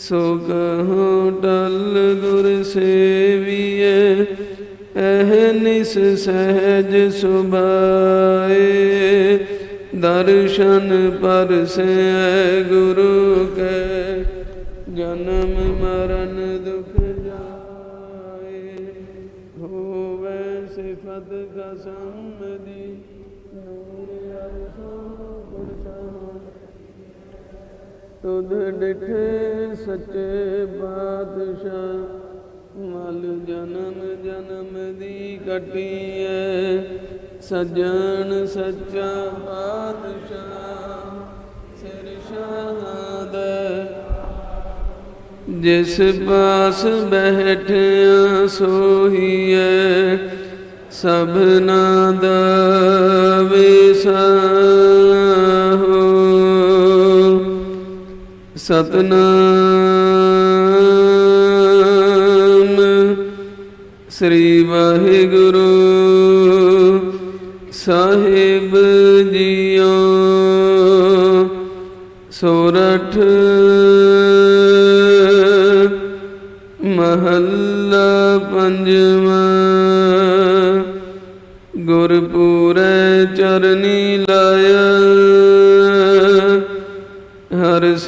ਸੋ ਕਹੋ ਟਲ ਗੁਰ ਸੇਵੀਏ ਐਹ ਨਿਸ ਸਹਿਜ ਸੁਭਾਏ। ਦਰਸ਼ਨ ਪਰਸੈ ਗੁਰੂ ਕੈ, ਜਨਮ ਮਰਨ ਦੁਖ ਜਾਏ। ਹੋਵੇ ਸਿਫਤ ਕਸਮ ਦੀ ਤੁਧ ਡਿਠੇ ਸੱਚੇ ਬਾਦਸ਼ਾਹ, ਮਲ ਜਨਮ ਜਨਮ ਦੀ ਕਟੀ ਕਟੀਐ, ਸਜਣ ਸੱਚਾ ਬਾਦਸ਼ਾਹ, ਸਿਰ ਸ਼ਾਹਦ ਜਿਸ ਪਾਸ ਬੈਠਿਆ ਸੋਹੀਐ ਸਭਨਾ ਦਾ ਵਿਸਾਹੋ ਸਤਨਾਮ। ਸ੍ਰੀ ਵਾਹਿਗੁਰੂ ਸਾਹਿਬ ਜੀਓ। ਸੋਰਠ ਮਹੱਲਾ ਪੰਜਵਾਂ। ਗੁਰਪੂਰੈ ਚਰਨੀ ਲਾਇਆ।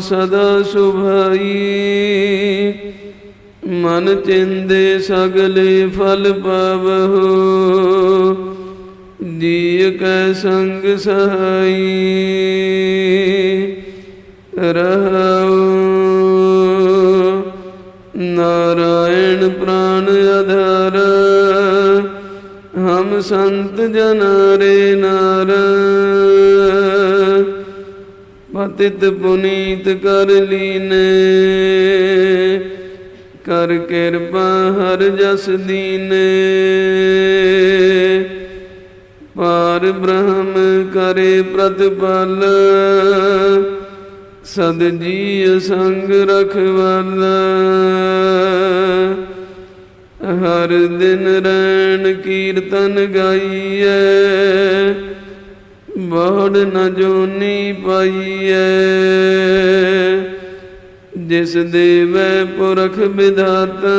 ਸਦਾ ਸੁਭਾਈ। ਮਨ ਚਿੰਦੇ ਸਗਲੇ ਫਲ ਪਾਵਹੁ। ਜੀਅ ਕੈ ਸੰਗ ਸਹਾਈ। ਰਹਾਉ। ਨਾਰਾਇਣ ਪ੍ਰਾਨ ਅਧਾਰ ਹਮ ਸੰਤ ਜਨਾਰੇ ਨਾਰ। ਪਤਿਤ ਪੁਨੀਤ ਕਰ ਲੀਨੇ। ਕਰ ਕਿਰਪਾ ਹਰ ਜਸ ਦੀਨੇ। ਪਾਰ ਬ੍ਰਹਮ ਕਰੇ ਪ੍ਰਤਪਾਲ। ਸਦ ਜੀ ਸੰਗ ਰਖਵਾਲਾ। ਹਰ ਦਿਨ ਰੈਣ ਕੀਰਤਨ ਗਾਈਐ। ਬਹੁੜ ਨ ਜੋਨੀ ਪਾਈਐ। ਜਿਸ ਦੇਵੈ ਪੁਰਖ ਵਿਧਾਤਾ,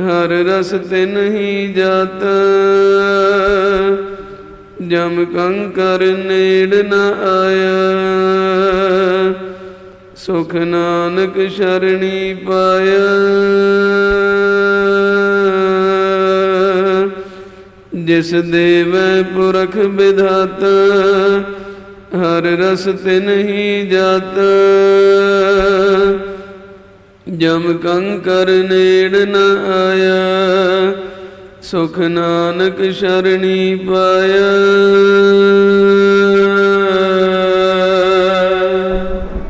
ਹਰ ਰਸ ਤਿਨ ਹੀ ਜਾਤਾ। ਜਮ ਕੰਕਰ ਨੇੜ ਨ ਆਇਆ। ਸੁਖ ਨਾਨਕ ਸ਼ਰਣੀ ਪਾਇਆ। ਜਿਸ ਦੇਵੈ ਪੁਰਖ ਵਿਧਾਤਾ, ਹਰ ਰਸ ਤਿਨ ਹੀ ਜਾਤਾ। ਜਮ ਕੰਕਰ ਨੇੜ ਨ ਆਇਆ, ਸੁਖ ਨਾਨਕ ਸ਼ਰਣੀ ਪਾਇਆ।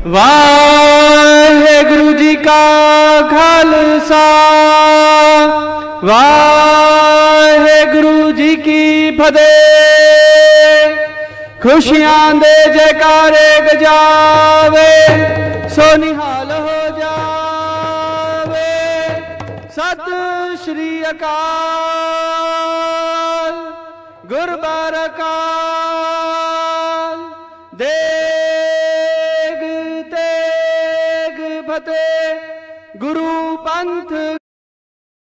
ਵਾਹਿਗੁਰੂ ਜੀ ਕਾ ਖਾਲਸਾ ਵਾਹਿਗੁਰੂ ਜੀ ਕੀ ਫਤਿਹ। ਖੁਸ਼ੀਆਂ ਦੇ ਜੈਕਾਰੇ ਗਜਾਵੇ, ਸੋ ਨਿਹਾਲ ਹੋ ਜਾਵੇ। ਸਤਿ ਸ਼੍ਰੀ ਅਕਾਲ ਗੁਰਬਾਰਕਾਲ ਦੇਗ ਤੇਗ ਫਤਿਹ, ਗੁਰੂ ਪੰਥ